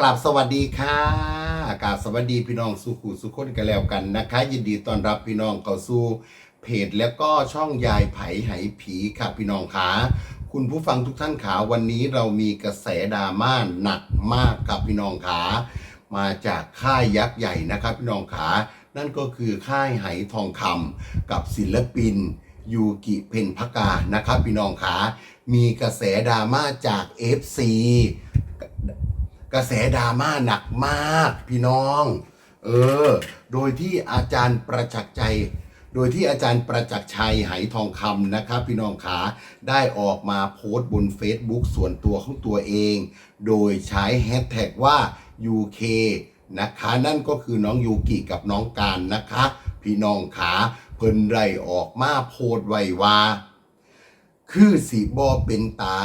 กราบสวัสดีค่ะกราบสวัสดีพี่น้องสุขุสุขคนกันแล้วกันนะคะ ยินดีต้อนรับพี่น้องเข้าสู่เพจแล้วก็ช่องยายไผ่ไหผีค่ะพี่น้องขาคุณผู้ฟังทุกท่านขาวันนี้เรามีกระแสดราม่าหนักมากกับพี่น้องขามาจากค่ายยักษ์ใหญ่นะครับพี่น้องขานั่นก็คือค่ายไหทองคำกับศิลปินยูกิเพนพกานะครับพี่น้องขามีกระแสดราม่าจาก FC กระแสดราม่าหนักมากพี่น้อง เออ โดยที่อาจารย์ประจักษ์ใจ โดยที่อาจารย์ประจักษ์ชัยไหทองคำนะครับพี่น้องขาได้ออกมาโพสต์บน Facebook ส่วนตัวของตัวเอง โดยใช้แฮชแท็กว่า UK นะคะนั่นก็คือน้องยูกิกับน้องการนะคะ พี่น้องขาเพิ่นไรออกมาโพสไว้ว่า คือสีบอเป็นตา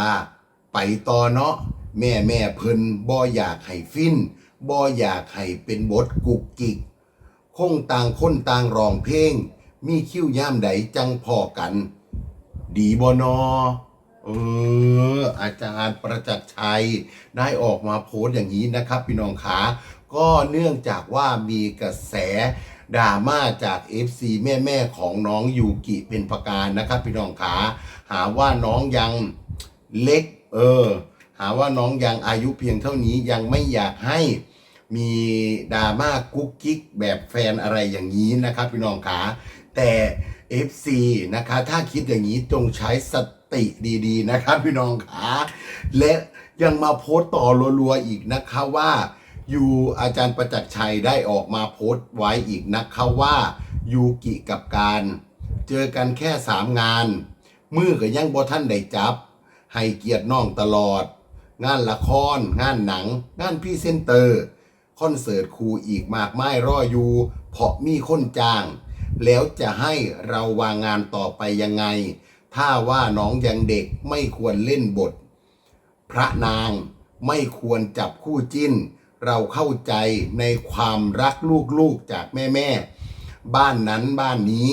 ไปต่อเนาะ แม่แม่เพิ่นบออยากให้ฟินบออยากให้เป็นบทกุกกิก คงต่างคนต่างร้องเพลง มีคิ้วย่ามใดจังพอกัน ดีบอนอเออ อาจารย์ประจักษ์ชัยได้ออกมาโพสต์อย่างนี้นะครับ พี่น้องขา ก็เนื่องจากว่ามีกระแสดราม่าจาก FC แม่แม่ของน้องยูกิเป็นประการนะครับ พี่น้องขา หาว่าน้องยังเล็ก เออาว่าน้องยังอายุเพียงเท่านี้ยังไม่อยากให้มีดราม่ากุ๊กกิ๊กแบบแฟนอะไรอย่างนี้นะครับพี่น้องขาแต่ FC นะคะถ้าคิดอย่างนี้จงใช้สติดีๆนะครับพี่น้องขาและยังมาโพสต์ต่อรัวๆอีกนะคะว่าอยู่อาจารย์ประจักษ์ชัยได้ออกมาโพสต์ไว้อีกนะคะว่ายูกิกับการ เจอกันแค่สามงาน มือก็ยังบ่ท่านได้จับ ให้เกียรติน้องตลอด งานละคร งานหนัง งานพรี่เซนเตอร์ คอนเสิร์ตครูอีกมากมายรออยู่เพราะมีคนจ้าง แล้วจะให้เราวางงานต่อไปยังไง ถ้าว่าน้องยังเด็กไม่ควรเล่นบท พระนางไม่ควรจับคู่จิ้น เราเข้าใจในความรักลูกๆจากแม่ๆ บ้านนั้นบ้านนี้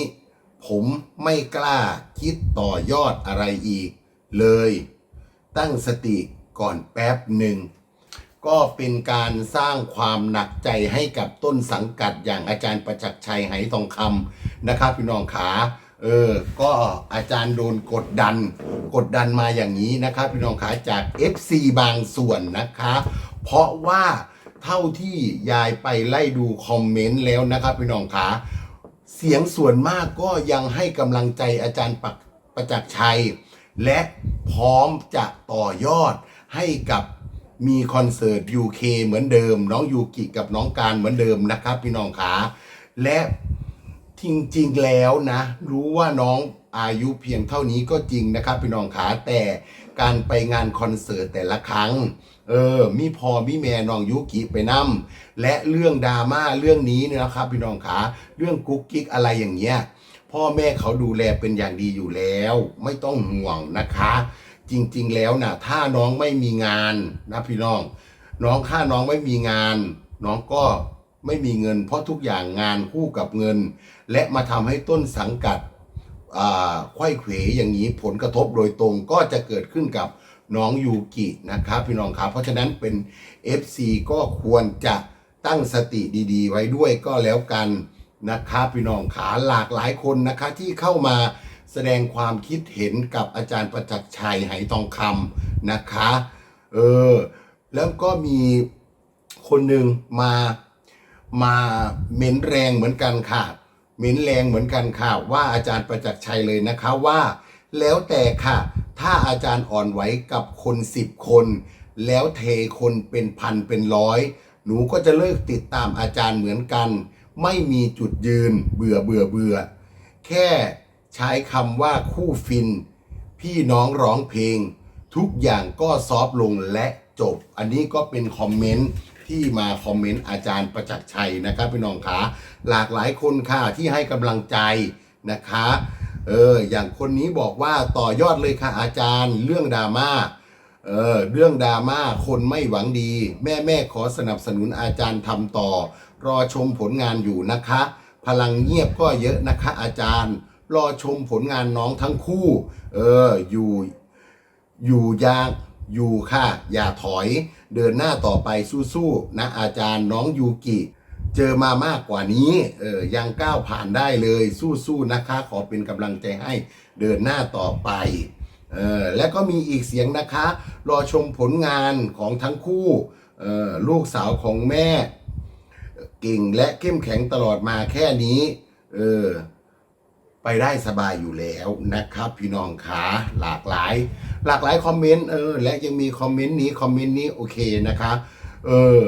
ผมไม่กล้าคิดต่อยอดอะไรอีก เลย ตั้งสติ ก่อนแป๊บหนึ่ง ก็เป็นการสร้างความหนักใจให้กับต้นสังกัดอย่างอาจารย์ประจักษ์ชัยไหทองคำนะครับพี่น้องขาเออ ก็อาจารย์โดนกดดัน กดดันมาอย่างนี้นะครับพี่น้องขาจาก FC บางส่วนนะคะ เพราะว่าเท่าที่ยายไปไล่ดูคอมเมนต์แล้วนะครับพี่น้องขาเสียงส่วนมากก็ยังให้กำลังใจอาจารย์ประประจักษ์ชัย และพร้อมจะต่อยอด ให้กับมีคอนเสิร์ต UK เหมือนเดิม น้องยูกิกับน้องการเหมือนเดิมนะครับ พี่น้องขาและจริงๆแล้วนะ รู้ว่าน้องอายุเพียงเท่านี้ก็จริงนะครับ พี่น้องขาแต่การไปงานคอนเสิร์ตแต่ละครั้ง เออ มีพอมีแม่น้องยุกิไปนำและเรื่องดราม่าเรื่องนี้เนี่ยนะครับ พี่น้องขาเรื่องกุ๊กกิ๊กอะไรอย่างเงี้ยพ่อแม่เขาดูแลเป็นอย่างดีอยู่แล้ว ไม่ต้องห่วงนะคะ จริง ๆ แล้วนะถ้าน้องไม่มีงานนะพี่น้อง น้องถ้าน้องไม่มีงาน น้องก็ไม่มีเงิน เพราะทุกอย่างงานคู่กับเงิน และมาทำให้ต้นสังกัดอ่าไขว้เขวอย่างนี้ผลกระทบโดยตรงก็จะเกิดขึ้นกับน้องยูกินะครับพี่น้องครับเพราะฉะนั้นเป็น FC ก็ควรจะตั้งสติดีๆ ไว้ด้วยก็แล้วกันนะครับพี่น้องขาหลากหลายคนนะคะที่เข้ามา แสดงความคิดเห็นกับอาจารย์ประจักษ์ชัยไหทองคำนะคะ เออ แล้วก็มีคนหนึ่งมามาเม้นแรงเหมือนกันค่ะเม้นแรงเหมือนกันค่ะ ว่าอาจารย์ประจักษ์ชัยเลยนะคะว่า แล้วแต่ค่ะ ถ้าอาจารย์อ่อนไหวกับคนสิบคน แล้วเทคนเป็นพันเป็นร้อย หนูก็จะเลิกติดตามอาจารย์เหมือนกัน ไม่มีจุดยืนเบื่อเบื่อเบื่อแค่ ใช้คำว่าคู่ฟิน พี่น้องร้องเพลง ทุกอย่างก็ซอฟลงและจบ อันนี้ก็เป็นคอมเมนต์ที่มาคอมเมนต์อาจารย์ประจักษ์ชัยนะครับพี่น้องขาหลากหลายคนค่ะที่ให้กำลังใจนะคะเอออย่างคนนี้บอกว่าต่อยอดเลยค่ะอาจารย์เรื่องดราม่าเออเรื่องดราม่าคนไม่หวังดี แม่แม่ขอสนับสนุนอาจารย์ทำต่อ รอชมผลงานอยู่นะคะ พลังเงียบก็เยอะนะคะอาจารย์ รอชมผลงานน้องทั้งคู่ เออ อยู่ อยู่ยางอยู่ค่ะ อย่าถอย เดินหน้าต่อไปสู้ๆนะอาจารย์น้องยูกิ เจอมามากกว่านี้ เออ ยังก้าวผ่านได้เลย สู้ๆนะคะ ขอเป็นกำลังใจให้เดินหน้าต่อไปเออและก็มีอีกเสียงนะคะ รอชมผลงานของทั้งคู่เออลูกสาวของแม่ เก่งและเข้มแข็งตลอดมาแค่นี้ เออ ไปได้สบายอยู่แล้วนะครับ พี่น้องขาหลากหลาย หลากหลายคอมเมนต์เออและยังมีคอมเมนต์นี้คอมเมนต์นี้โอเคนะคะเออ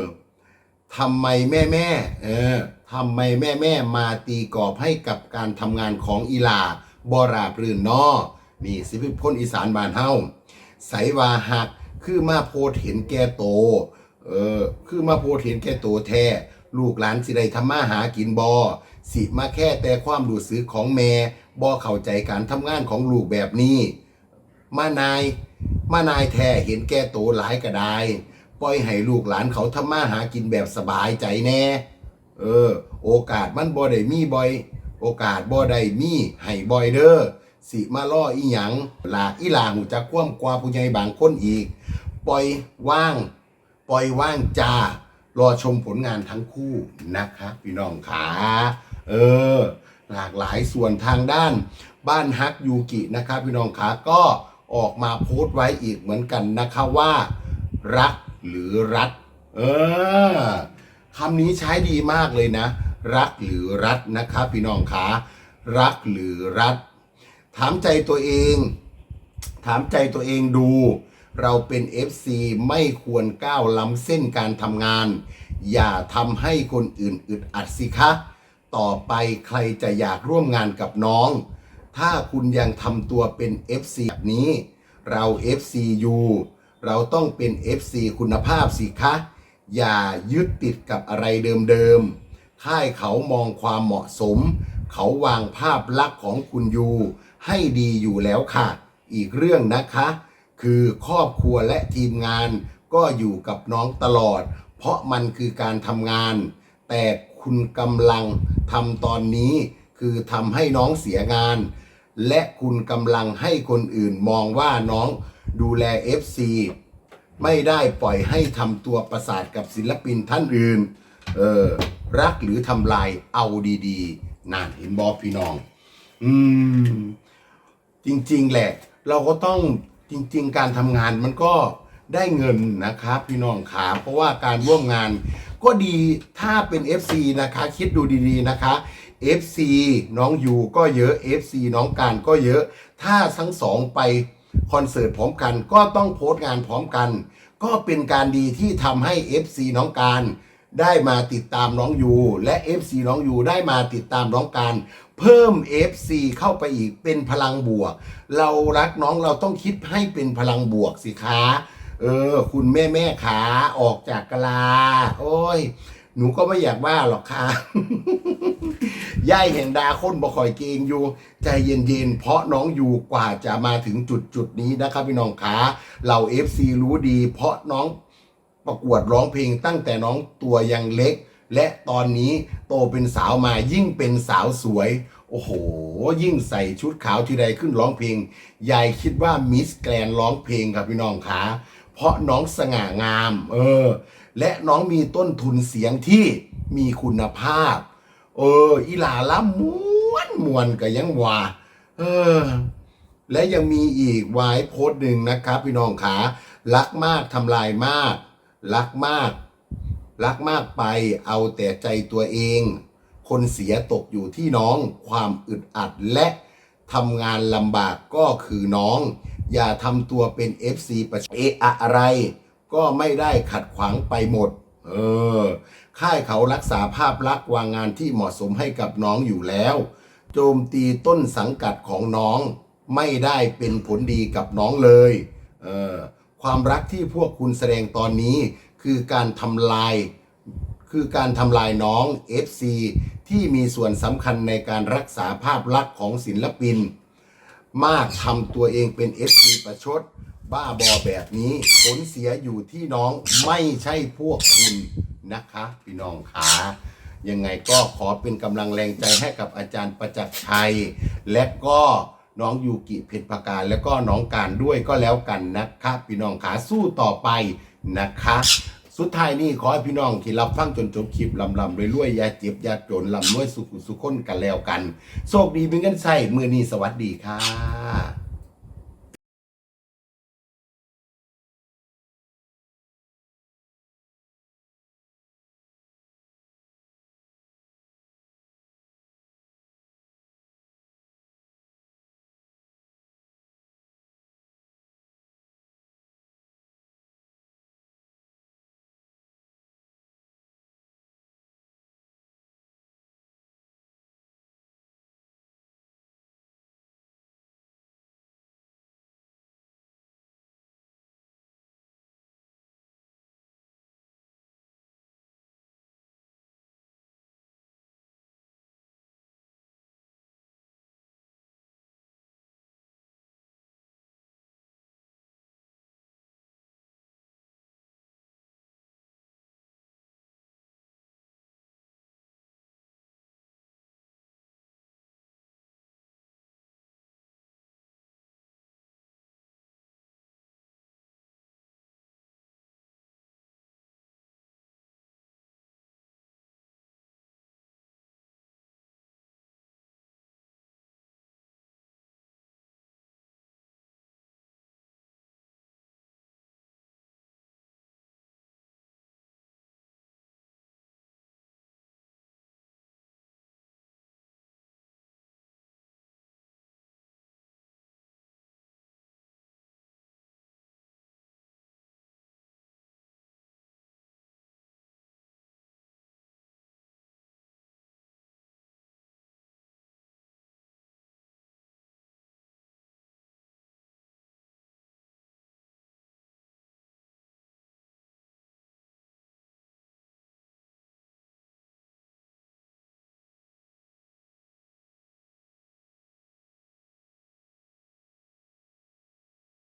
ทำไมแม่แม่เออทำไมแม่แม่มาตีกรอบให้กับการทำงานของอีลาบอราปรื่นนอนี่สิพิพ้นอีสานบานเฮาใสวาหักคือมาโพเห็นแก่โตเออคือมาโพเห็นแก่โตแท้ ลูกหลานสิได้ทำมาหากินบอสิมาแค่แต่ความรู้สึกของแม่บอเข้าใจการทำงานของลูกแบบนี้ มานาย มานายแท้เห็นแก่โตหลายกระไดปล่อยให้ลูกหลานเขาทำมาหากินแบบสบายใจแน่เออ โอกาสมันบ่ได้มีบ่อย โอกาสบ่ได้มีให้บ่อยเด้อสิมาล่ออีหยังลาอีหลาหูจักคว่ำกว่าผู้ใหญ่บางคนอีก ปล่อยว่าง ปล่อยว่างจ้า รอชมผลงานทั้งคู่นะคะพี่น้องขาเออ หลากหลายส่วนทางด้านบ้านฮักยูกินะครับพี่น้องขาก็ออกมาโพสต์ไว้อีกเหมือนกันนะคะว่า รักหรือรัฐเออคำนี้ใช้ดีมากเลยนะ รักหรือรัฐนะครับพี่น้องขารักหรือรัฐถามใจตัวเอง ถามใจตัวเองดู เราเป็น FC ไม่ควรก้าวล้ำเส้นการทำงาน อย่าทำให้คนอื่นอึดอัดสิคะ ต่อไปใครจะอยากร่วมงานกับน้อง ถ้าคุณยังทำตัวเป็น FC แบบนี้ เรา FCU เราต้องเป็น FC คุณภาพสิคะ อย่ายึดติดกับอะไรเดิมๆค่ายเขามองความเหมาะสม เขาวางภาพลักษณ์ของคุณยูให้ดีอยู่แล้วค่ะ อีกเรื่องนะคะ คือครอบครัวและทีมงานก็อยู่กับน้องตลอด เพราะมันคือการทำงาน แต่คุณกำลังทำตอนนี้คือทำให้น้องเสียงาน และคุณกำลังให้คนอื่นมองว่าน้องดูแล FC ไม่ได้ปล่อยให้ทำตัวประสาทกับศิลปินท่านอื่น เออ รักหรือทำลายเอาดีๆนั่นเห็นบอพี่น้อง อืม จริง ๆ แหละ เราก็ต้อง จริง ๆ การทำงานมันก็ได้เงินนะครับพี่น้องขาเพราะว่าการร่วมงานก็ดีถ้าเป็น FC นะคะ คิดดูดีๆนะคะ FC น้องยูก็เยอะ FC น้องการก็เยอะ ถ้าทั้งสองไปคอนเสิร์ตพร้อมกัน ก็ต้องโพสต์งานพร้อมกัน ก็เป็นการดีที่ทำให้ FC น้องการได้มาติดตามน้องยูและ FC น้องยูได้มาติดตามน้องการ เพิ่ม FC เข้าไปอีกเป็นพลังบวก เรารักน้องเราต้องคิดให้เป็นพลังบวกสิคะเออ คุณแม่แม่ขาออกจากกลา โอ้ย หนูก็ไม่อยากว่าหรอกค่ะย่ายเห็นดาคนบ่คอยเกงอยู่ ใจเย็นๆ เพราะน้องอยู่กว่าจะมาถึงจุดจุดนี้นะครับพี่น้องขาเรา FC รู้ดี เพราะน้องประกวดร้องเพลงตั้งแต่น้องตัวยังเล็ก และตอนนี้โตเป็นสาวมายิ่งเป็นสาวสวย โอ้โห ยิ่งใส่ชุดขาวทีใดขึ้นร้องเพลง ยายคิดว่ามิสแกรนร้องเพลงครับพี่น้องขาเพราะน้องสง่างาม เออ และน้องมีต้นทุนเสียงที่มีคุณภาพ เออ อีหลาละม้วนมวนก็ยังว่า เออ และยังมีอีกไว้โพสต์หนึ่งนะครับ พี่น้องขารักมากทำลายมาก รักมาก รักมากไปเอาแต่ใจตัวเอง คนเสียตกอยู่ที่น้อง ความอึดอัดและทำงานลำบากก็คือน้อง อย่าทำตัวเป็น FC ประชเอะอะไร ก็ไม่ได้ขัดขวางไปหมด เออ ค่ายเขารักษาภาพลักษณ์วางงานที่เหมาะสมให้กับน้องอยู่แล้ว โจมตีต้นสังกัดของน้อง ไม่ได้เป็นผลดีกับน้องเลย เออความรักที่พวกคุณแสดงตอนนี้ คือการทำลาย คือการทำลายน้อง FC ที่มีส่วนสำคัญในการรักษาภาพลักษณ์ของศิลปิน มากทำตัวเองเป็น FC ประชด บ้าบอแบบนี้ผลเสียอยู่ที่น้องไม่ใช่พวกคุณนะคะ พี่น้องขายังไงก็ขอเป็นกำลังแรงใจให้กับอาจารย์ประจักษ์ชัย และก็ น้องยูกิเพชรพกาและก็น้องการด้วยก็แล้วกันนะคะพี่น้องขาสู้ต่อไปนะคะ สุดท้ายนี่ขอให้พี่น้องที่รับฟังจนจบคลิปลำลำรวยรวย่าเจ็บยาจนลำรวยสุขสุขคนกันแล้วกัน โชคดีมีเงินใส่มือนี้สวัสดีค่ะ